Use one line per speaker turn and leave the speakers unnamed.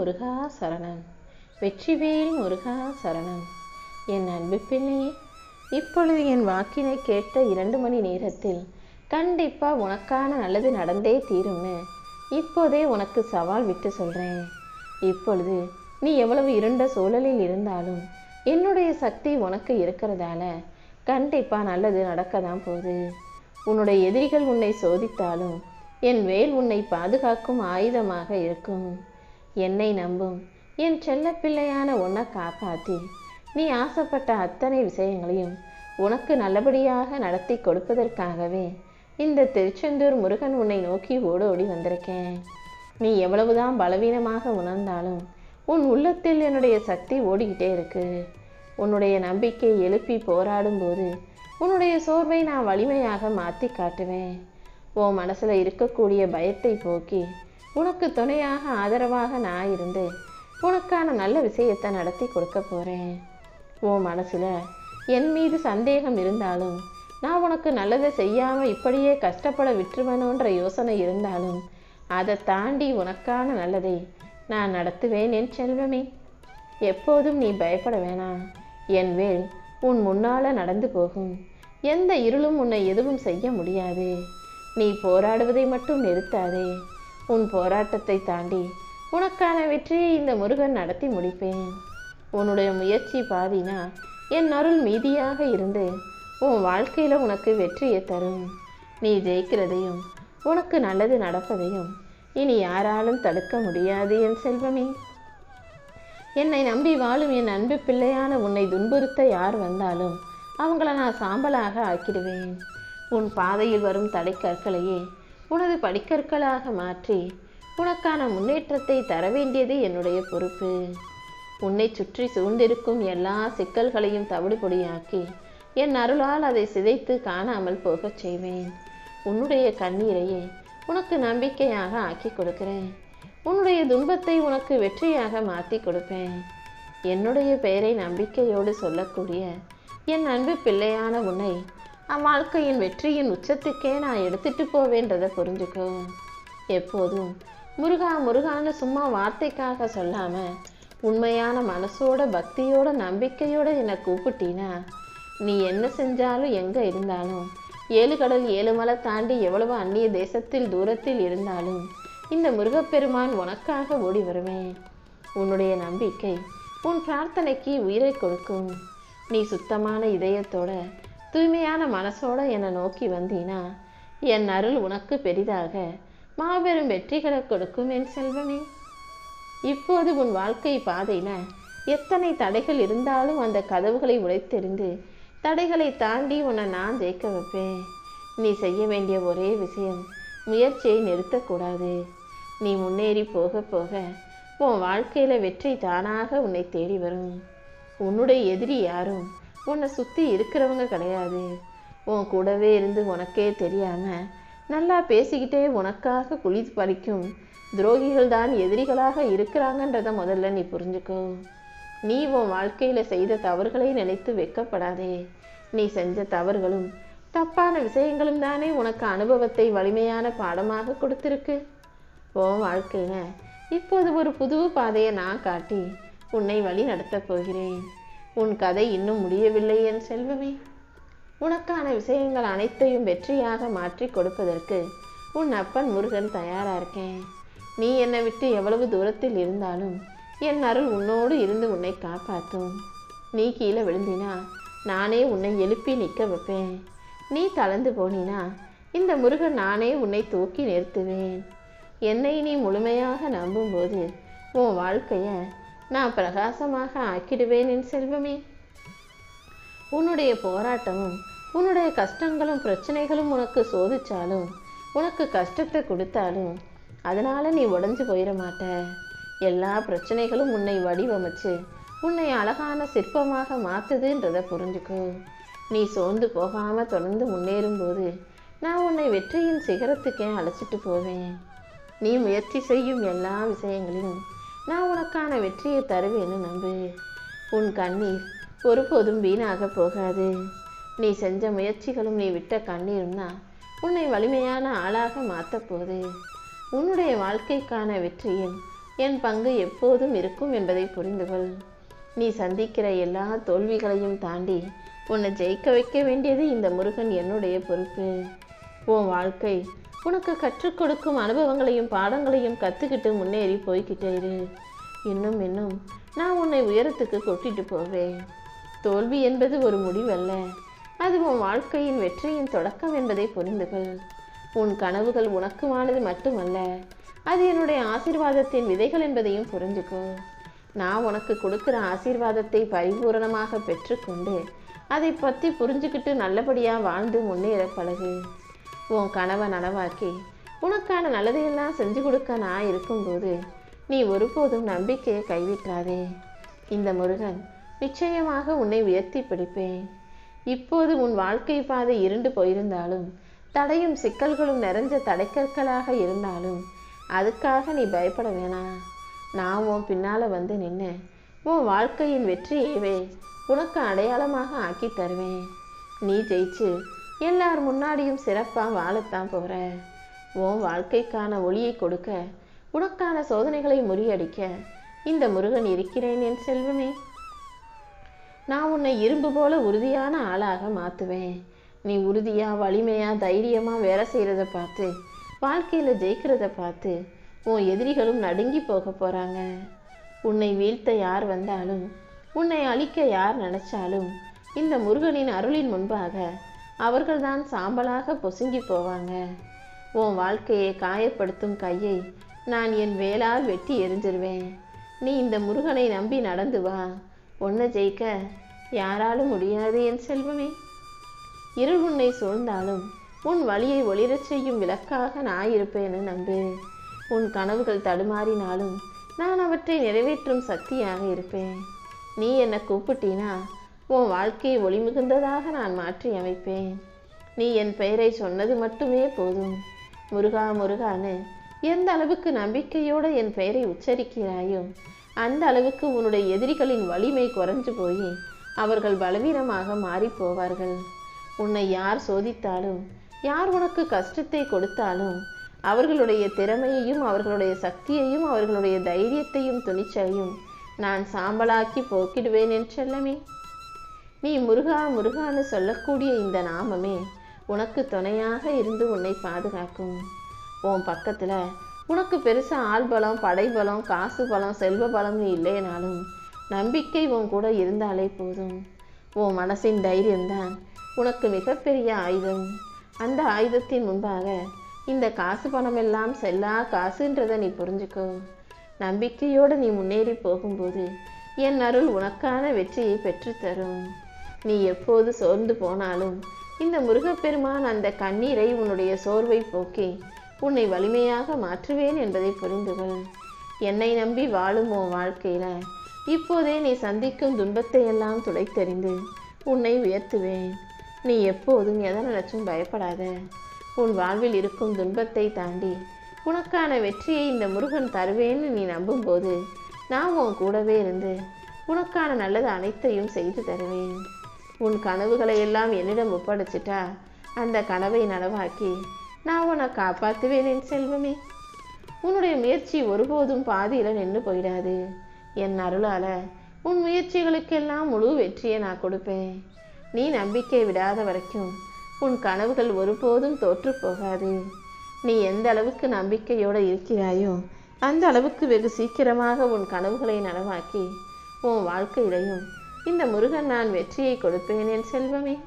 முருகா சரணம். வெற்றிவேல் முருகா சரணம். என் அன்பு பிள்ளையே இப்பொழுது என் வாக்கினை கேட்ட இரண்டு மணி நேரத்தில் கண்டிப்பா உனக்கான நல்லது நடந்தே தீரும்னு இப்போதே உனக்கு சவால் விட்டு சொல்றேன். இப்பொழுது நீ எவ்வளவு இருண்ட சூழலில் இருந்தாலும் என்னுடைய சக்தி உனக்கு இருக்கிறதால கண்டிப்பா நல்லது நடக்க தான் போகுது. உன்னுடைய எதிரிகள் உன்னை சோதித்தாலும் என் வேல் உன்னை பாதுகாக்கும் ஆயுதமாக இருக்கும். என்னை நம்பும் என் செல்ல பிள்ளையான உன்னை காப்பாற்றி நீ ஆசைப்பட்ட அத்தனை விஷயங்களையும் உனக்கு நல்லபடியாக நடத்தி கொடுப்பதற்காகவே இந்த திருச்செந்தூர் முருகன் உன்னை நோக்கி ஓடோடி வந்திருக்கேன். நீ எவ்வளவுதான் பலவீனமாக உணர்ந்தாலும் உன் உள்ளத்தில் என்னுடைய சக்தி ஓடிக்கிட்டே இருக்கு. உன்னுடைய நம்பிக்கை எழுப்பி போராடும்போது உன்னுடைய சோர்வை நான் வலிமையாக மாற்றி காட்டுவேன். உன் மனசில் இருக்கக்கூடிய பயத்தை போக்கி உனக்கு துணையாக ஆதரவாக நான் இருந்து உனக்கான நல்ல விஷயத்தை நடத்தி கொடுக்க போகிறேன் உன் மனசில் என் மீது சந்தேகம் இருந்தாலும் நான் உனக்கு நல்லதை செய்யாமல் இப்படியே கஷ்டப்பட விட்டுருவேனோன்ற யோசனை இருந்தாலும் அதை தாண்டி உனக்கான நல்லதை நான் நடத்துவேன் என் செல்வமே. எப்போதும் நீ பயப்பட வேணாம். என் வேல் உன் முன்னால் நடந்து போகும். எந்த இருளும் உன்னை எதுவும் செய்ய முடியாது. நீ போராடுவதை மட்டும் நிறுத்தாதே. உன் போராட்டத்தை தாண்டி உனக்கான வெற்றியை இந்த முருகன் நடத்தி முடிப்பேன். உன்னுடைய முயற்சி பாதினா என் அருள் மீதியாக இருந்து உன் வாழ்க்கையில் உனக்கு வெற்றியை தரும். நீ ஜெயிக்கிறதையும் உனக்கு நல்லது நடப்பதையும் இனி யாராலும் தடுக்க முடியாது என் செல்வமே. என்னை நம்பி வாழும் என் அன்பு பிள்ளையான உன்னை துன்புறுத்த யார் வந்தாலும் அவங்கள நான் சாம்பலாக ஆக்கிடுவேன். உன் பாதையில் வரும் தடைக்கற்களையே உனது படிக்கற்களாக மாற்றி உனக்கான முன்னேற்றத்தை தர வேண்டியது என்னுடைய பொறுப்பு. உன்னை சுற்றி சூழ்ந்திருக்கும் எல்லா சிக்கல்களையும் தவிடுபொடியாக்கி என் அருளால் அதை சிதைத்து காணாமல் போகச் செய்வேன். உன்னுடைய கண்ணீரையே உனக்கு நம்பிக்கையாக ஆக்கி கொடுக்கிறேன். உன்னுடைய துன்பத்தை உனக்கு வெற்றியாக மாற்றி கொடுப்பேன். என்னுடைய பெயரை நம்பிக்கையோடு சொல்லக்கூடிய என் அன்பு பிள்ளையான உன்னை அவ்வாழ்க்கையின் வெற்றியின் உச்சத்துக்கே நான் எடுத்துகிட்டு போவேன்றதை புரிஞ்சுக்கோ. எப்போதும் முருகா முருகான்னு சும்மா வார்த்தைக்காக சொல்லாமல் உண்மையான மனசோட பக்தியோட நம்பிக்கையோட என்னை கூப்பிட்டீனா நீ என்ன செஞ்சாலும் எங்கே இருந்தாலும் ஏழு கடல் ஏழு மலை தாண்டி எவ்வளவு அந்நிய தேசத்தில் தூரத்தில் இருந்தாலும் இந்த முருகப்பெருமான் உனக்காக ஓடி வருவேன். உன்னுடைய நம்பிக்கை உன் பிரார்த்தனைக்கு உயிரை கொடுக்கும். நீ சுத்தமான இதயத்தோட தூய்மையான மனசோட என்னை நோக்கி வந்தீனா என் அருள் உனக்கு பெரிதாக. மாபெரும் வெற்றிகளை கொடுக்கும் என் செல்வமே. இப்போது உன் வாழ்க்கை பாதையில எத்தனை தடைகள் இருந்தாலும் அந்த கதவுகளை உடைத்தெறிந்து தடைகளை தாண்டி உன்னை நான் ஜெயிக்க வைப்பேன். நீ செய்ய வேண்டிய ஒரே விஷயம் முயற்சியை நிறுத்தக்கூடாது நீ முன்னேறி போக போக உன் வாழ்க்கையில வெற்றி தானாக உன்னை தேடி வரும். உன்னுடைய எதிரி யாரும் உன்னை சுற்றி இருக்கிறவங்க கிடையாது. உன் கூடவே இருந்து உனக்கே தெரியாமல் நல்லா பேசிக்கிட்டே உனக்காக குழி பறிக்கும். துரோகிகள் தான் எதிரிகளாக இருக்கிறாங்கன்றதை முதல்ல நீ புரிஞ்சுக்கோ. நீ உன் வாழ்க்கையில் செய்த தவறுகளை நினைத்து வெக்கப்படாதே. நீ செஞ்ச தவறுகளும் தப்பான விஷயங்களும் தானே உனக்கு அனுபவத்தை வலிமையான பாடமாக கொடுத்துருக்கு. உன் வாழ்க்கையில் இப்போது ஒரு புது பாதையை நான் காட்டி உன்னை வழி நடத்தப் போகிறேன். உன் கதை இன்னும் முடியவில்லை என் செல்வமே. உனக்கான விஷயங்கள் அனைத்தையும் வெற்றியாக மாற்றி கொடுப்பதற்கு உன் அப்பன் முருகன் தயாராக இருக்கேன். நீ என்னை விட்டு எவ்வளவு தூரத்தில் இருந்தாலும் என் அருள் உன்னோடு இருந்து உன்னை காப்பாற்றும். நீ கீழே விழுந்தினா நானே உன்னை எழுப்பி நிற்க வைப்பேன். நீ தளர்ந்து போனினா இந்த முருகன் நானே உன்னை தூக்கி நிறுத்துவேன். என்னை நீ முழுமையாக நம்பும்போது உன் வாழ்க்கையை நான் பிரகாசமாக ஆக்கிடுவேன் என் செல்வமே. உன்னுடைய போராட்டமும் உன்னுடைய கஷ்டங்களும் பிரச்சனைகளும் உனக்கு சோதிச்சாலும் உனக்கு கஷ்டத்தை கொடுத்தாலும் அதனால நீ உடஞ்சு போயிட மாட்ட. எல்லா பிரச்சனைகளும் உன்னை வடிவமைச்சு உன்னை அழகான சிற்பமாக மாற்றுதுன்றதை புரிஞ்சுக்கோ. நீ சோர்ந்து போகாமல் தொடர்ந்து முன்னேறும்போது நான் உன்னை வெற்றியின் சிகரத்துக்கே அழைச்சிட்டு போவேன். நீ முயற்சி செய்யும் எல்லா விஷயங்களிலும் நான் உனக்கான வெற்றியை தருவேன்னு நம்பு. உன் கண்ணீர் ஒருபோதும் வீணாக போகாது. நீ செஞ்ச முயற்சிகளும் நீ விட்ட கண்ணீரும் தான் உன்னை வலிமையான ஆளாக மாற்றப் போகுது. உன்னுடைய வாழ்க்கைக்கான வெற்றியில் என் பங்கு எப்போதும் இருக்கும் என்பதை புரிந்து கொள். நீ சந்திக்கிற எல்லா தோல்விகளையும் தாண்டி உன்னை ஜெயிக்க வைக்க வேண்டியது இந்த முருகன் என்னுடைய பொறுப்பு. உன் வாழ்க்கை உனக்கு கற்றுக் கொடுக்கும் அனுபவங்களையும் பாடங்களையும் கற்றுக்கிட்டு முன்னேறி போய்கிட்டே இரு. இன்னும் இன்னும் நான் உன்னை உயரத்துக்கு கொட்டிட்டு போவேன். தோல்வி என்பது ஒரு முடிவல்ல. அது உன் வாழ்க்கையின் வெற்றியின் தொடக்கம் என்பதை புரிந்துகொள் உன் கனவுகள் உனக்குமானது மட்டுமல்ல அது என்னுடைய ஆசீர்வாதத்தின் விதைகள் என்பதையும் புரிஞ்சுக்கோ. நான் உனக்கு கொடுக்குற ஆசீர்வாதத்தை பரிபூரணமாக பெற்றுக்கொண்டு அதை பற்றி புரிஞ்சுக்கிட்டு நல்லபடியாக வாழ்ந்து முன்னேற பழகு. உன் கனவை நனவாக்கி உனக்கான நல்லதையெல்லாம் செஞ்சு கொடுக்க நான் இருக்கும்போது நீ ஒருபோதும் நம்பிக்கையை கைவிட்டாதே. இந்த முருகன் நிச்சயமாக உன்னை உயர்த்தி பிடிப்பேன். இப்போது உன் வாழ்க்கை பாதை இருண்டு போயிருந்தாலும் தடையும் சிக்கல்களும் நிறைஞ்ச தடைக்கற்களாக இருந்தாலும் அதுக்காக நீ பயப்பட வேணாம். நான் உன் பின்னால் வந்து நின்று உன் வாழ்க்கையின் வெற்றியவே உனக்கு அடையாளமாக ஆக்கி தருவேன். நீ ஜெயிச்சு எல்லார் முன்னாடியும் சிறப்பாக வாழத்தான் போகிற உன் வாழ்க்கைக்கான ஒளியை கொடுக்க உனக்கான சோதனைகளை முறியடிக்க இந்த முருகன் இருக்கிறேன் என் செல்வமே. நான் உன்னை இரும்பு போல உறுதியான ஆளாக மாற்றுவேன் நீ உறுதியாக வலிமையாக தைரியமாக வேலை செய்கிறத பார்த்து வாழ்க்கையில் ஜெயிக்கிறத பார்த்து உன் எதிரிகளும் நடுங்கி போக போகிறாங்க உன்னை வீழ்த்த யார் வந்தாலும் உன்னை அழிக்க யார் நினச்சாலும் இந்த முருகனின் அருளின் முன்பாக அவர்கள்தான் சாம்பலாக பொசுங்கி போவாங்க. உன் வாழ்க்கையை காயப்படுத்தும் கையை நான் என் வேலால் வெட்டி எரிஞ்சிருவேன். நீ இந்த முருகனை நம்பி நடந்து வா. உன்னை ஜெயிக்க யாராலும் முடியாது என் செல்வமே. இருள் உன்னை சூழ்ந்தாலும் உன் வழியை ஒளிரச் செய்யும் விளக்காக நான் இருப்பேன்னு நம்பு. உன் கனவுகள் தடுமாறினாலும் நான் அவற்றை நிறைவேற்றும் சக்தியாக இருப்பேன். நீ என்னை கூப்பிட்டீனா உன் வாழ்க்கையை ஒளிமிகுந்ததாக நான் மாற்றி அமைப்பேன். நீ என் பெயரை சொன்னது மட்டுமே போதும். முருகா முருகான்னு எந்த அளவுக்கு நம்பிக்கையோடு என் பெயரை உச்சரிக்கிறாயோ அந்த அளவுக்கு உன்னுடைய எதிரிகளின் வலிமை குறைஞ்சு போய் அவர்கள் பலவீனமாக மாறிப் போவார்கள். உன்னை யார் சோதித்தாலும் யார் உனக்கு கஷ்டத்தை கொடுத்தாலும் அவர்களுடைய திறமையையும் அவர்களுடைய சக்தியையும் அவர்களுடைய தைரியத்தையும் துணிச்சலையும் நான் சாம்பலாக்கி போக்கிடுவேன் என்றல்லமே நீ முருகா முருகான்னு சொல்லக்கூடிய இந்த நாமமே உனக்கு துணையாக இருந்து உன்னை பாதுகாக்கும். உன் பக்கத்தில் உனக்கு பெருசாக ஆள் பலம் படைபலம் காசு பலம் செல்வ பலம்னு இல்லைனாலும் நம்பிக்கை உன் கூட இருந்தாலே போதும். உன் மனசின் தைரியம்தான் உனக்கு மிகப்பெரிய ஆயுதம். அந்த ஆயுதத்தின் முன்பாக இந்த காசு பணம் எல்லாம் செல்லா காசுன்றதை நீ புரிஞ்சுக்கோ. நம்பிக்கையோடு நீ முன்னேறி போகும்போது என் அருள் உனக்கான வெற்றியை பெற்றுத்தரும். நீ எப்போது சோர்ந்து போனாலும் இந்த முருகப்பெருமான் அந்த கண்ணீரை உன்னுடைய சோர்வை போக்கி உன்னை வலிமையாக மாற்றுவேன் என்பதை புரிந்து கொள் என்னை நம்பி வாழும் உன் வாழ்க்கையில இப்போதே நீ சந்திக்கும் துன்பத்தை எல்லாம் துடைத்தெறிந்து உன்னை உயர்த்துவேன். நீ எப்போதும் எதை நினைச்சும் பயப்படாத. உன் வாழ்வில் இருக்கும் துன்பத்தை தாண்டி உனக்கான வெற்றியை இந்த முருகன் தருவேன்னு நீ நம்பும்போது நான் உன் கூடவே இருந்து உனக்கான நல்லது அனைத்தையும் செய்து தருவேன். உன் கனவுகளை எல்லாம் என்னிடம் ஒப்படைச்சிட்டா? அந்த கனவை நனவாக்கி நான் உன்னை காப்பாற்றுவேன் என் செல்வமே. உன்னுடைய முயற்சி ஒருபோதும் பாதியில் நின்று போயிடாது. என் அருளால உன் முயற்சிகளுக்கெல்லாம் முழு வெற்றியை நான் கொடுப்பேன். நீ நம்பிக்கை விடாத வரைக்கும் உன் கனவுகள் ஒருபோதும் தோற்று போகாது. நீ எந்த அளவுக்கு நம்பிக்கையோடு இருக்கிறாயோ அந்த அளவுக்கு வெகு சீக்கிரமாக உன் கனவுகளை நனவாக்கி உன் வாழ்க்கையிலையும் இந்த முருகன் நான் வெற்றியை கொடுப்பேன் என் செல்வமே.